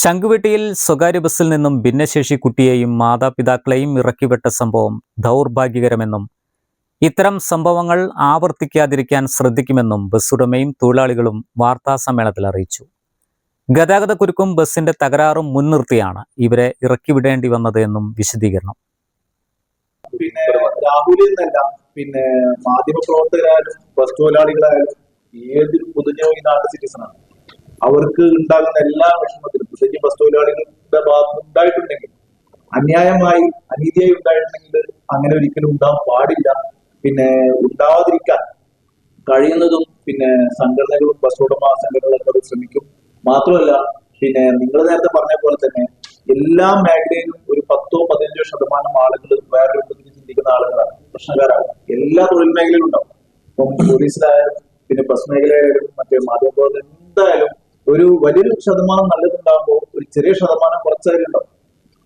ശംഖുവെട്ടിയിൽ സ്വകാര്യ ബസ്സിൽ നിന്നും ഭിന്നശേഷി കുട്ടിയെയും മാതാപിതാക്കളെയും ഇറക്കിവിട്ട സംഭവം ദൗർഭാഗ്യകരമെന്നും ഇത്തരം സംഭവങ്ങൾ ആവർത്തിക്കാതിരിക്കാൻ ശ്രദ്ധിക്കുമെന്നും ബസ്സുടമയും തൊഴിലാളികളും വാർത്താ സമ്മേളനത്തിൽ അറിയിച്ചു. ഗതാഗതക്കുരുക്കും ബസിന്റെ തകരാറും മുൻനിർത്തിയാണ് ഇവരെ ഇറക്കിവിടേണ്ടി വന്നത് എന്നും വിശദീകരണം. പിന്നെ രാഹുലിൽ നിന്നല്ല പിന്നെ മാധ്യമ പ്രവർത്തകരായാലും ബസ് തൊഴിലാളികളായാലും ഏത് പൊതുജന നാട്ട് സിറ്റിസൺ ആണ്. അവർക്ക് ഉണ്ടാകുന്ന എല്ലാ വിഷമത്തിലും പ്രത്യേകിച്ച് ബസ് തൊഴിലാളികളുടെ ഭാഗത്ത് ഉണ്ടായിട്ടുണ്ടെങ്കിൽ അന്യായമായി അനീതിയായി ഉണ്ടായിട്ടുണ്ടെങ്കിൽ അങ്ങനെ ഒരിക്കലും ഉണ്ടാവാൻ പാടില്ല. പിന്നെ ഉണ്ടാവാതിരിക്കാൻ കഴിയുന്നതും പിന്നെ സംഘടനകളും ബസ് ഉടമ സംഘടനകളൊക്കെ ശ്രമിക്കും. മാത്രമല്ല പിന്നെ നിങ്ങൾ നേരത്തെ പറഞ്ഞ പോലെ തന്നെ എല്ലാ മേഖലയിലും ഒരു പത്തോ പതിനഞ്ചോ ശതമാനം ആളുകൾ വേറെ രൂപത്തിൽ ചിന്തിക്കുന്ന ആളുകളാണ്. പ്രശ്നക്കാരാണ്. എല്ലാ തൊഴിൽ മേഖലയിലും ഉണ്ടാവും. ഇപ്പം പോലീസിലായാലും പിന്നെ ബസ് മേഖലയായാലും മറ്റേ മാധ്യമപ്രവർത്തനം എന്തായാലും ഒരു വലിയൊരു ശതമാനം നല്ലതുണ്ടാകുമ്പോൾ ഒരു ചെറിയ ശതമാനം കുറച്ചായിട്ടുണ്ടാകും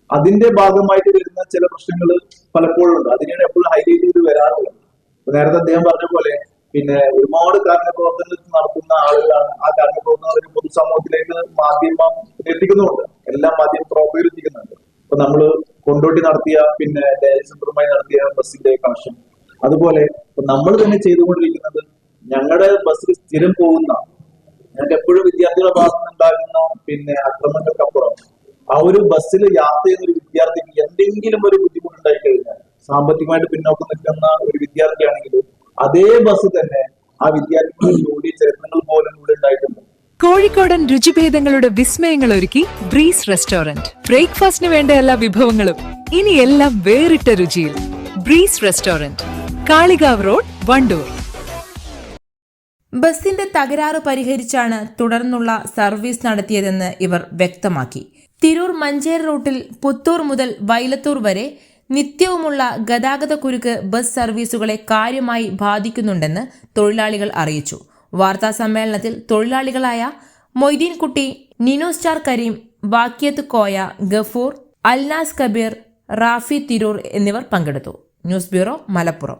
അതിന്റെ ഭാഗമായിട്ട് വരുന്ന ചില പ്രശ്നങ്ങൾ പലപ്പോഴും ഉണ്ട് അതിനാണ് എപ്പോഴും ഹൈലൈറ്റ് ചെയ്ത് വരാറുള്ളത്. നേരത്തെ അദ്ദേഹം പറഞ്ഞ പോലെ പിന്നെ ഒരുപാട് കാരണ പ്രവർത്തനങ്ങൾ നടത്തുന്ന ആളുകളാണ്. ആ കാരണ പ്രവർത്തനം പൊതുസമൂഹത്തിലേക്ക് മാധ്യമം എത്തിക്കുന്നുണ്ട് എല്ലാ മാധ്യമ പ്രവർത്തകരും എത്തിക്കുന്നുണ്ട്. ഇപ്പൊ നമ്മൾ കൊണ്ടോട്ടി നടത്തിയ പിന്നെ സെന്ററുമായി നടത്തിയ ബസ്സിന്റെ കണക്ഷൻ. അതുപോലെ നമ്മൾ തന്നെ ചെയ്തുകൊണ്ടിരിക്കുന്നത് ഞങ്ങളുടെ ബസ്സിൽ സ്ഥിരം പോകുന്ന ഞങ്ങൾക്ക് എപ്പോഴും വിദ്യാർത്ഥികളുടെ ഭാഗത്ത് നിന്നുണ്ടാകുന്ന പിന്നെ അക്രമങ്ങൾക്കപ്പുറം ആ ഒരു ബസ്സിൽ യാത്ര ചെയ്യുന്ന ഒരു വിദ്യാർത്ഥിക്ക് എന്തെങ്കിലും ഒരു ബുദ്ധിമുട്ടുണ്ടായി കഴിഞ്ഞാൽ സാമ്പത്തികമായിട്ട് പിന്നോക്കം നിൽക്കുന്ന ഒരു വിദ്യാർത്ഥിയാണെങ്കിൽ അതേ ബസ് തന്നെ ആ വിദ്യാർത്ഥികളുടെ ജോലി ചരിത്രങ്ങൾ പോലും ഇവിടെ ഉണ്ടായിട്ടുണ്ട്. കോഴിക്കോടൻ രുചിഭേദങ്ങളുടെ വിസ്മയങ്ങൾ ഒരുക്കി ബ്രീസ് റെസ്റ്റോറന്റ്. ബ്രേക്ക്ഫാസ്റ്റിന് വേണ്ട എല്ലാ വിഭവങ്ങളും ഇനി എല്ലാം വേറിട്ട രുചിയിൽ. Breeze restaurant Kalikavu road Wandoor. ബസിന്റെ തകരാറ് പരിഹരിച്ചാണ് തുടർന്നുള്ള സർവീസ് നടത്തിയതെന്ന് ഇവർ വ്യക്തമാക്കി. തിരൂർ മഞ്ചേരി റൂട്ടിൽ പുത്തൂർ മുതൽ വൈലത്തൂർ വരെ നിത്യവുമുള്ള ഗതാഗത കുരുക്ക് ബസ് സർവീസുകളെ കാര്യമായി ബാധിക്കുന്നുണ്ടെന്ന് തൊഴിലാളികൾ അറിയിച്ചു. വാർത്താ സമ്മേളനത്തിൽ തൊഴിലാളികളായ മൊയ്തീൻകുട്ടി നിനു സ്റ്റാർ കരീം വാക്യത്ത് കോയ ഗഫൂർ അൽനാസ് കബീർ റാഫി തിരൂർ എന്നിവർ പങ്കെടുത്തു. News bureau Malappuram.